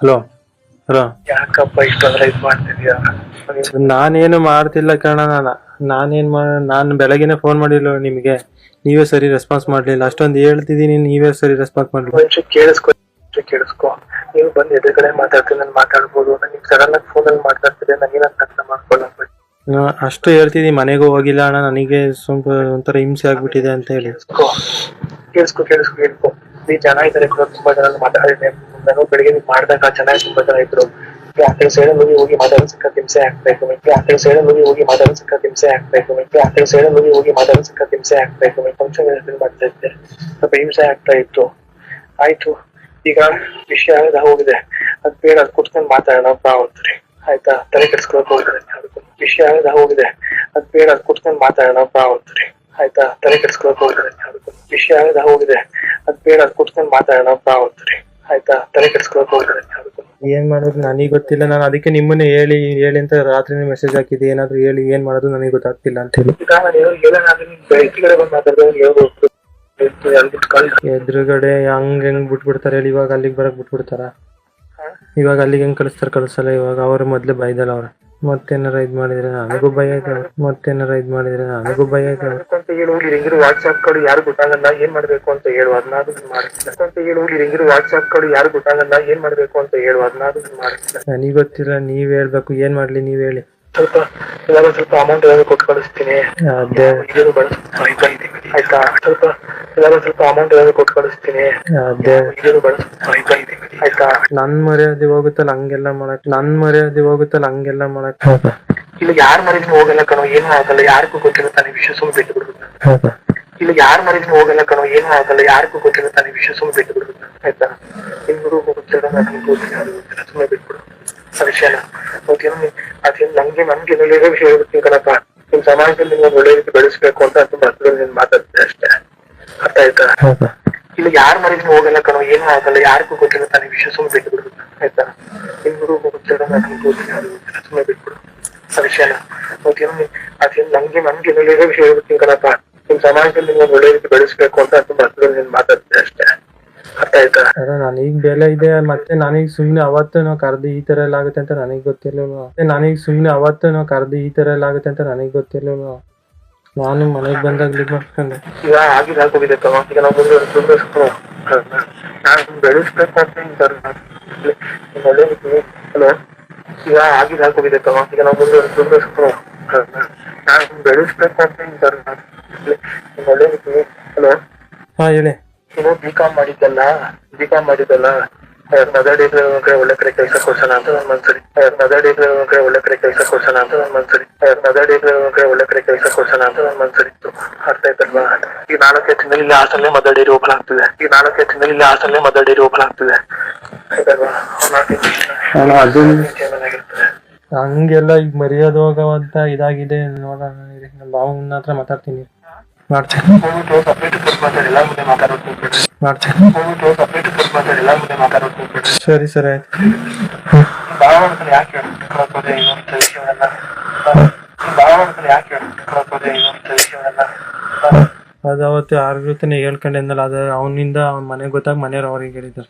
Hello hello. ಯಾಕಪ್ಪ ಇಷ್ಟೊಂದ್ರೆ ಇದು ಮಾಡ್ತಿದ್ಯಾ? ನಾನೇನು ಮಾಡ್ತಿಲ್ಲ ಕಣ ನಾನು. ನಾನೇನ್ ನಾನು ಬೆಳಗ್ಗೆನೆ ಫೋನ್ ಮಾಡಿಲ್ಲ ನಿಮಗೆ. ನೀವೇ ಸರಿ ರೆಸ್ಪಾನ್ಸ್ ಮಾಡ್ಲಿಲ್ಲ. ಅಷ್ಟೊಂದು ಹೇಳ್ತಿದ್ದೀನಿ ನೀವೇ ಸರಿ ರೆಸ್ಪಾನ್ಸ್ ಮಾಡ್ಲಿಲ್ಲ. ಒಂಚೂರು ಕೇಳಿಸ್ಕೊ ಒಂಚೂರು ಕೇಳಿಸ್ಕೊ. ನೀವು ಬಂದು ಎದುರುಗಡೆ ಮಾತಾಡ್ತೀನಿ ನಾನು ಮಾತಾಡ್ಬೋದು. ನೀವು ಸಡನ್ ಆಗಿ ಫೋನಲ್ಲಿ ಮಾತಾಡ್ತಿದ್ರೆ ನನಗೇನಂತ ಅರ್ಥ ಮಾಡ್ಕೊಳ್ಳ ನಾ ಅಷ್ಟು ಹೇಳ್ತಿದ್ದೀನಿ ಮನೆಗೂ ಹೋಗಿಲ್ಲ ಅಣ್ಣ. ನನಗೆ ಸ್ವಲ್ಪ ಒಂಥರ ಹಿಂಸೆ ಆಗ್ಬಿಟ್ಟಿದೆ ಅಂತ ಹೇಳಿ. ಕೇಳಿಸ್ಕೊ ಕೇಳಿಸ್ಕೊ ಕೇಳಿಸ್ಕೊ. ಜನ ಇದ್ದಾರೆ ಕೂಡ ತುಂಬಾ ಜನ ಮಾತಾಡಿದ್ದೆ ನಾನು ಬೆಳಿಗ್ಗೆ ಮಾಡ್ದಾಗ ಚೆನ್ನಾಗಿ ತುಂಬಾ ಜನ ಇದ್ರು. ಆ ಕಡೆ ಸೈಡಲ್ಲಿ ಹೋಗಿ ಹೋಗಿ ಮಾತಾಡೋ ಸಿಕ್ಕ ಹಿಂಸೆ ಆಗ್ಬೇಕು ಆ ಕಡೆ ಸೈಡಲ್ಲಿ ಹೋಗಿ ಹೋಗಿ ಮಾತಾಡೋ ಸಿಕ್ಕ ಹಿಂಸೆ ಆಗ್ಬೇಕು ಆ ಕಡೆ ಸೈಡಲ್ಲಿ ಹೋಗಿ ಹೋಗಿ ಮಾತಾಡೋ ಸಿಕ್ಕ ಹಿಂಸೆ ಹಾಕ್ಬೇಕು ಫಂಕ್ಷನ್ ಮಾಡ್ತಾ ಇದ್ದೆ. ಸ್ವಲ್ಪ ಹಿಂಸೆ ಆಗ್ತಾ ಇತ್ತು. ಆಯ್ತು. ಈಗ ವಿಷಯ ಆಗದ ಹೋಗಿದೆ. ಅದ್ ಬೇಡ, ಅದ್ ಕುತ್ಕೊಂಡು ಮಾತಾಡೋಣ ಬಾ ಅಂತ್ರಿ ಆಯ್ತಾ? ತಲೆ ಕೆಡ್ಸ್ಕೊಳಕ್ ವಿಷಯ ಆಗದ ಹೋಗಿದೆ. ಅದ್ ಬೇಡ, ಅದ್ ಕುತ್ಕೊಂಡು ಮಾತಾಡೋಣ ಬಾ ಅಂತ್ರಿ ಆಯ್ತಾ? ತಲೆ ಕೆಡ್ಸ್ಕೊಳಕ್ ವಿಷಯ ಆಗದ ಹೋಗಿದೆ. ಅದ್ ಬೇಡ, ಅದ್ ಕುತ್ಕೊಂಡು ಮಾತಾಡೋಣ ಬಾ ಅಂತ್ರಿ ಆಯ್ತಾ? ತಲೆ ಕೆಡ್ಸ್ಕೊಳಕ್ ಹೋಗ್ತಾರೆ ಏನ್ ಮಾಡೋದು? ನನಗೆ ಗೊತ್ತಿಲ್ಲ. ನಾನು ಅದಕ್ಕೆ ನಿಮ್ಮನ್ನೇ ಹೇಳಿ ಹೇಳಿ ಅಂತ ರಾತ್ರಿನೇ ಮೆಸೇಜ್ ಹಾಕಿದ್ದೆ. ಏನಾದ್ರು ಹೇಳಿ ಏನ್ ಮಾಡೋದು ನನಗೆ ಗೊತ್ತಾಗ್ತಿಲ್ಲ ಅಂತ ಹೇಳಿ. ಬೆಳಕಿಗೆ ಬಂದು ಮಾತಾಡಿದ್ರೆ ಎದುರುಗಡೆ ಹಂಗ್ ಹೆಂಗ್ ಬಿಟ್ಬಿಡ್ತಾರೆ ಹೇಳಿ. ಇವಾಗ ಅಲ್ಲಿಗೆ ಬರಕ್ ಬಿಟ್ಬಿಡ್ತಾರ? ಇವಾಗ ಅಲ್ಲಿಗೆ ಹೆಂಗ್ ಕಳಿಸ್ತಾರ ಕಳ್ಸಲ್ಲ. ಇವಾಗ ಅವ್ರ ಮೊದ್ಲು ಬೈದಲ್ಲ ಅವ್ರ. ಮತ್ತೇನಾರ ಇದ್ ಮಾಡಿದ್ರೆ ನನಗೂ ಭಯ ಮತ್ತೇನಾರ ಇದ್ ಮಾಡಿದ್ರೆ ನನಗೂ ಭಯ ಅಂತ ಹೇಳಿ ಹೋಗಿ ಹೆಂಗಿರು ವಾಟ್ಸ್ಆಪ್ ಕಡೆ ಯಾರು ಗೊತ್ತಾಗಲ್ಲ ಏನ್ ಮಾಡ್ಬೇಕು ಅಂತ ಹೇಳು. ಅದನ್ನಾದ್ರೂ ಮಾಡ್ತಿಲ್ಲ ಅಂತ ಹೇಳಿ ಹೋಗಿ ಹೆಂಗಿರು ವಾಟ್ಸ್ಆಪ್ ಕಡೆ ಯಾರು ಗೊತ್ತಾಗಲ್ಲ ಏನ್ ಮಾಡ್ಬೇಕು ಅಂತ ಹೇಳು. ಅದನ್ನಾದ್ರೂ ಮಾಡ್ತಿಲ್ಲ ನನಗ್ ಗೊತ್ತಿಲ್ಲ ನೀವ್ ಹೇಳ್ಬೇಕು ಏನ್ ಮಾಡ್ಲಿ ನೀವ್ ಹೇಳಿ. ಸ್ವಲ್ಪ ಏನಾದ್ರು ಸ್ವಲ್ಪ ಅಮೌಂಟ್ ಏನಾದ್ರು ಕೊಟ್ಟು ಕಳಿಸ್ತೀನಿ. ಅದೇ. ಇದನ್ನು ಆಯ್ತಾ? ಆಯ್ತಾ? ಸ್ವಲ್ಪ ಏನಾದ್ರು ಸ್ವಲ್ಪ ಅಮೌಂಟ್ ಏನಾದ್ರು ಕೊಟ್ಟು ಕಳಿಸ್ತೀನಿ. ಅದೇ. ಇದನ್ನು ಆಯ್ತಾ? ಆಯ್ತಾ? ನನ್ ಮರ್ಯಾದೆ ಹೋಗುತ್ತಲ್ಲ ಹಂಗೆಲ್ಲ ಮಾಡಕ್. ನನ್ ಮರ್ಯಾದೆ ಹೋಗುತ್ತಲ್ಲ ಹಂಗೆಲ್ಲ ಮಾಡಕ್. ಇಲ್ಲ ಯಾರ ಮರ್ಯಾದೆ ಹೋಗಲ್ಲ ಕಣೋ ಏನು ಆಗಲ್ಲ ಯಾರಿಗೂ ಗೊತ್ತಿಲ್ಲ ತಾನೇ ವಿಷಯ ಸುಮ್ಮನೆ ಬಿಟ್ಟು ಬಿಡ್ಬೇಕು. ಇಲ್ಲಿ ಯಾರ ಮರ್ಯಾದೆ ಹೋಗಲ್ಲ ಕಣೋ ಏನು ಆಗಲ್ಲ ಯಾರಿಗೂ ಗೊತ್ತಿಲ್ಲ ತಾನೇ ವಿಷಯ ಸುಮ್ಮನೆ ಬಿಟ್ಟು ಆಯ್ತಾ? ನಿಮ್ಗೂ ಗೊತ್ತಿಲ್ಲ ನನಗೆ ಗೊತ್ತಿಲ್ಲ ಸುಮ್ಮನೆ ಬಿಟ್ಬಿಡು. ಅದೇನು ನೀನ್- ಅದೇನು ನಮ್ಗೆ ನಮ್ಗೆ ಇರೋ ವಿಷಯ ಹೇಳ್ಬಿಡ್ತೀನಿ ಕಣಪ್ಪ. ನಿಮ್ ಸಮಾಜದಲ್ಲಿ ನಿಮ್ಗೆ ಒಳ್ಳೆ ರೀತಿ ಬೆಳೆಸ್ಬೇಕು ಅಂತ ತುಂಬಾ ಹತ್ರದಲ್ಲಿ ನಿನ್ ಮಾತಾಡ್ತೀನಿ ಅಷ್ಟೇ. ಅರ್ಥ ಆಯ್ತಾ? ಇಲ್ಲಿ ಯಾರ ಮನೆಗೆ ಹೋಗಲ್ಲ ಕಣೋ ಏನು ಆಗಲ್ಲ ಯಾರಿಗೂ ಗೊತ್ತಿಲ್ಲ ತಾನೇ ವಿಷಯ ಸುಮ್ಮನೆ ಬಿಟ್ಟು ಬಿಡ್ಬೇಕು ಆಯ್ತಾ ನಿಮ್ಗೂ ಗೊತ್ತಿಲ್ಲ ನನಗೆ ಗೊತ್ತಿಲ್ಲ ಸುಮ್ಮನೆ ಬಿಟ್ಬಿಡು. ಆ ವಿಷಯನ. ಅದೇನು ಅದೇನು ನಮ್ಗೆ ನಮ್ಗೆ ಇರೋ ವಿಷಯ ಹೇಳ್ಬಿಡ್ತೀನಿ ಕಣಪ್ಪ. ನಿಮ್ ಸಮಾಜದಲ್ಲಿ ನಿಮ್ಗೆ ಒಳ್ಳೆ ರೀತಿ ಬೆಳೆಸ್ಬೇಕು ಅಂತ ತುಂಬಾ ಹತ್ರದಲ್ಲಿ ನಿನ್ ಮಾತಾಡ್ತೀನಿ ಅಷ್ಟೇ. ಆಯ್ತಾ ಅದೇ ನನಗ್ ಬೆಲೆ ಇದೆ ಮತ್ತೆ ನನಗ್ ಸುಮ್ನೆ ಅವತ್ತು ನಾವು ಕರ್ದು ಈ ತರ ಎಲ್ಲ ಆಗುತ್ತೆ ಅಂತ ನನಗ್ ಗೊತ್ತಿರ್ಲಿಲ್ಲ ಮತ್ತೆ ನನಗ್ ಸುಮ್ನೆ ಅವತ್ತು ನಾವು ಕರ್ದು ಈ ತರ ಎಲ್ಲ ಆಗುತ್ತೆ ಅಂತ ನನಗ್ ಗೊತ್ತಿರ್ಲಿಲ್ಲ ನಾನು ಮನೆಗ್ ಬಂದಾಗ ಲೀಡ್ ಮಾಡ್ಕೊಂಡೆ ಈಗ ಆಗಿದ್ ಆಗೋಗಿದೆ ಕವ ಈಗ ನಾವು ಮುಂದೆ ದುಡ್ಡು ನಾನು ಬೆಳೆಸ್ಬೇಕು ಅಂತ ಇದ್ದಾರೆ ಹಲೋ? ಈಗ ಆಗಿದ್ ಆಗೋಗಿದೆ ಕವ ಈಗ ನಾವು ಮುಂದೆ ದುಡ್ಡು ನಾನು ಬೆಳೆಸ್ಬೇಕು ಅಂತ ಇದ್ದಾರೆ ಒಳ್ಳೆ ರೀತಿ ಹಲೋ? ಹಾ ಹೇಳಿ. ನೀನು ಬಿ ಕಾಮ್ ಮಾಡಿದ್ದಲ್ಲ ಬಿ ಕಾಮ್ ಮಾಡಿದ್ದಲ್ಲ ಮದರ್ ಕಡೆ ಒಳ್ಳೆ ಕಡೆ ಕೆಲಸ ಕೊಡ್ಸೋಣ ಅಂತ ನನ್ ಮನ್ಸರಿ ಮದರ್ ಕಡೆ ಒಳ್ಳೆ ಕಡೆ ಕೆಲಸ ಕೊಡ್ಸೋಣ ಅಂತ ನನ್ ಮನ್ಸರಿ ಮದರ್ ಕಡೆ ಒಳ್ಳೆ ಕಡೆ ಕೆಲಸ ಕೊಡ್ಸೋಣ ಅಂತ ನನ್ ಮನ್ಸರಿತ್ತು ಅರ್ಥ ಆಯ್ತಲ್ವಾ? ಈ ನಾಲ್ಕೈದು ತಿಂಗಳಲ್ಲಿ ಇಲ್ಲಿ ಆಸಲ್ಲೇ ಮದರ್ ಡೈರಿ ಓಪನ್ ಆಗ್ತಿದೆ. ಈ ನಾಲ್ಕೈದು ತಿಂಗಳಲ್ಲಿ ಇಲ್ಲಿ ಹಾಸಲ್ಲೇ ಮದರ್ ಡೈರಿ ಓಪನ್ ಆಗ್ತಿದೆ. ಆಯ್ತಲ್ವಾ? ನಾನು ಹಂಗೆಲ್ಲ ಈಗ ಮರ್ಯಾದ ಹೋಗವಂತ ಇದಾಗಿದೆ ನೋಡೋಣ ಭಾವನ ಹತ್ರ ಮಾತಾಡ್ತೀನಿ. ಮಾಡ್ತೀನಿ ಸರಿ ಸರಿ, ಆಯ್ತು. ಅದು ಅವತ್ತು ಯಾರ ಜೊತೆ ಹೇಳ್ಕೊಂಡೆ ಅಂದ್ರೆ ಅದು ಅವನಿಂದ ಅವ್ನ ಮನೆಗೆ ಗೊತ್ತಾಗ ಮನೆಯವ್ರು ಅವ್ರಿಗೆ ಹೇಳಿದ್ದಾರೆ